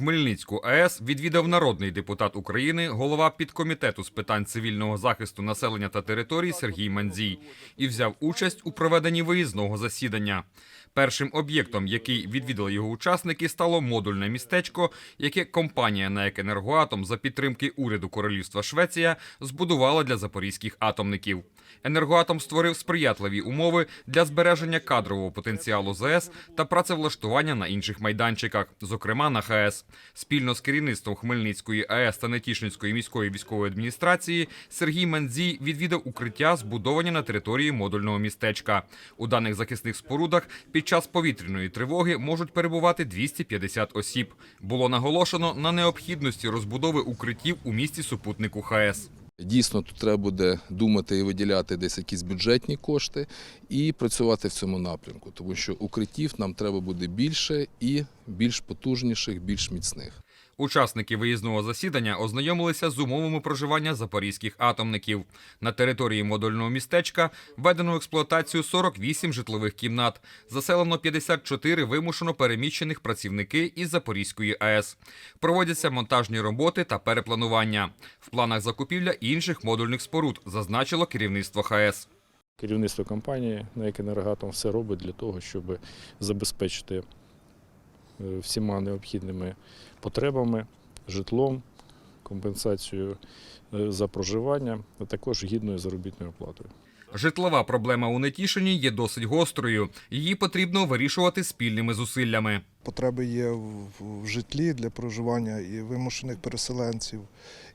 Хмельницьку АЕС відвідав народний депутат України, голова підкомітету з питань цивільного захисту населення та територій Сергій Мандзій і взяв участь у проведенні виїзного засідання. Першим об'єктом, який відвідали його учасники, стало модульне містечко, яке компанія НАЕК «Енергоатом» за підтримки уряду Королівства Швеція збудувала для запорізьких атомників. Енергоатом створив сприятливі умови для збереження кадрового потенціалу ЗАЕС та працевлаштування на інших майданчиках, зокрема на ХАЕС. Спільно з керівництвом Хмельницької АЕС та Нетішинської міської військової адміністрації Сергій Мандзій відвідав укриття, збудовані на території модульного містечка. У даних захисних спорудах під час повітряної тривоги можуть перебувати 250 осіб. Було наголошено на необхідності розбудови укриттів у місті супутнику ХАЕС. Дійсно, тут треба буде думати і виділяти десь якісь бюджетні кошти і працювати в цьому напрямку, тому що укриттів нам треба буде більше і більш потужніших, більш міцних. Учасники виїзного засідання ознайомилися з умовами проживання запорізьких атомників. На території модульного містечка введено в експлуатацію 48 житлових кімнат, заселено 54 вимушено переміщених працівники із Запорізької АЕС. Проводяться монтажні роботи та перепланування. В планах закупівля інших модульних споруд, зазначило керівництво ХАЕС. Керівництво компанії «НАЕК «Енергоатом» все робить для того, щоб забезпечити всіма необхідними потребами, житлом, компенсацією е, за проживання, а також гідною заробітною платою. Житлова проблема у Нетішині є досить гострою. Її потрібно вирішувати спільними зусиллями. Потреби є в житлі для проживання і вимушених переселенців,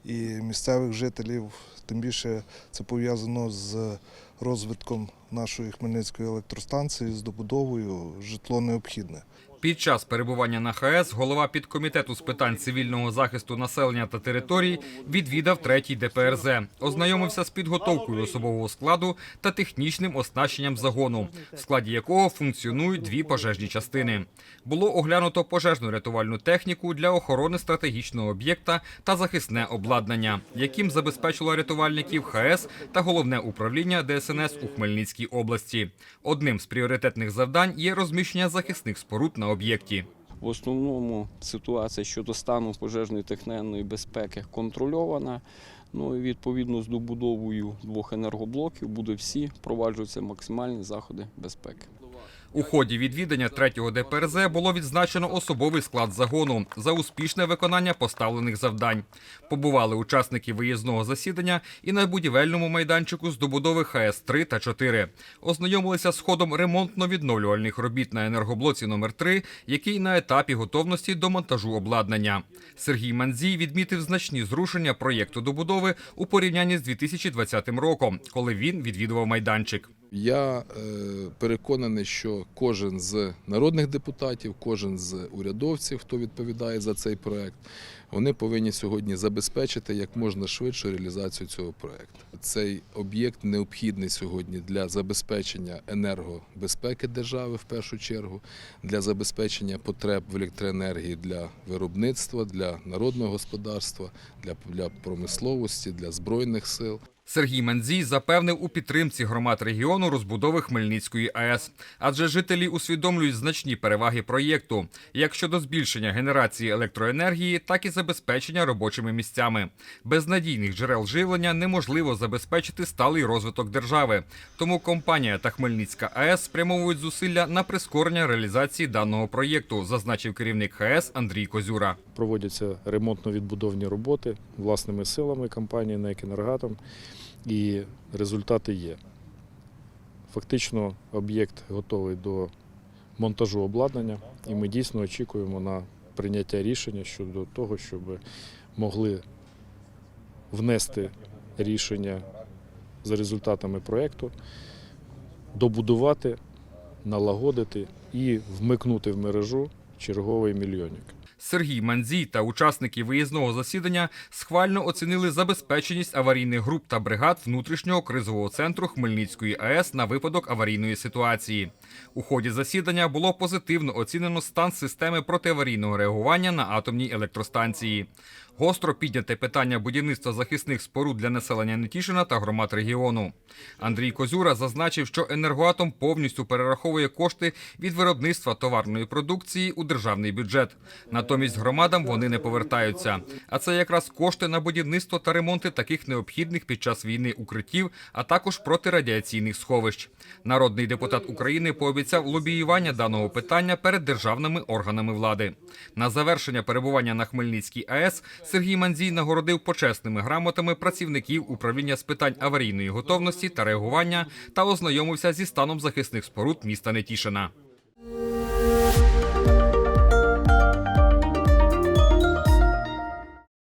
і місцевих жителів. Тим більше це пов'язано з розвитком нашої Хмельницької електростанції, з добудовою житло необхідне. Під час перебування на ХАЕС голова підкомітету з питань цивільного захисту населення та територій відвідав третій ДПРЗ, ознайомився з підготовкою особового складу та технічним оснащенням загону, в складі якого функціонують дві пожежні частини. Було оглянуто пожежну рятувальну техніку для охорони стратегічного об'єкта та захисне обладнання, яким забезпечило рятувальників ХАЕС та головне управління ДСНС у Хмельницькій області. Одним з пріоритетних завдань є розміщення захисних споруд на об'єкті. В основному ситуація щодо стану пожежної техненної безпеки контрольована. Ну і відповідно з добудовою двох енергоблоків буде всі проваджуються максимальні заходи безпеки. У ході відвідання третього ДПРЗ було відзначено особовий склад загону за успішне виконання поставлених завдань. Побували учасники виїзного засідання і на будівельному майданчику з добудови ХС 3 та 4. Ознайомилися з ходом ремонтно-відновлювальних робіт на енергоблоці номер 3 який на етапі готовності до монтажу обладнання. Сергій Манзій відмітив значні зрушення проєкту добудови у порівнянні з 2020 роком, коли він відвідував майданчик. Я е, переконаний, що кожен з народних депутатів, кожен з урядовців, хто відповідає за цей проект, вони повинні сьогодні забезпечити як можна швидшу реалізацію цього проекту. Цей об'єкт необхідний сьогодні для забезпечення енергобезпеки держави в першу чергу, для забезпечення потреб в електроенергії для виробництва, для народного господарства, для промисловості, для збройних сил. Сергій Мандзій запевнив у підтримці громад регіону розбудови Хмельницької АЕС, адже жителі усвідомлюють значні переваги проєкту, як щодо збільшення генерації електроенергії, так і забезпечення робочими місцями. Без надійних джерел живлення неможливо забезпечити сталий розвиток держави. Тому компанія та Хмельницька АЕС спрямовують зусилля на прискорення реалізації даного проєкту, зазначив керівник ХАЕС Андрій Козюра. Проводяться ремонтно-відбудовні роботи власними силами компанії «НАЕК «Енергоатом» і результати є. Фактично об'єкт готовий до монтажу обладнання, і ми дійсно очікуємо на прийняття рішення щодо того, щоб могли внести рішення за результатами проєкту, добудувати, налагодити і вмикнути в мережу черговий мільйонник. Сергій Манзій та учасники виїзного засідання схвально оцінили забезпеченість аварійних груп та бригад внутрішнього кризового центру Хмельницької АЕС на випадок аварійної ситуації. У ході засідання було позитивно оцінено стан системи протиаварійного реагування на атомній електростанції. Гостро підняте питання будівництва захисних споруд для населення Нетішина та громад регіону. Андрій Козюра зазначив, що енергоатом повністю перераховує кошти від виробництва товарної продукції у державний бюджет. Натомість громадам вони не повертаються. А це якраз кошти на будівництво та ремонти таких необхідних під час війни укриттів, а також протирадіаційних сховищ. Народний депутат України пообіцяв лобіювання даного питання перед державними органами влади. На завершення перебування на Хмельницькій АЕС Сергій Манзій нагородив почесними грамотами працівників управління з питань аварійної готовності та реагування та ознайомився зі станом захисних споруд міста Нетішина.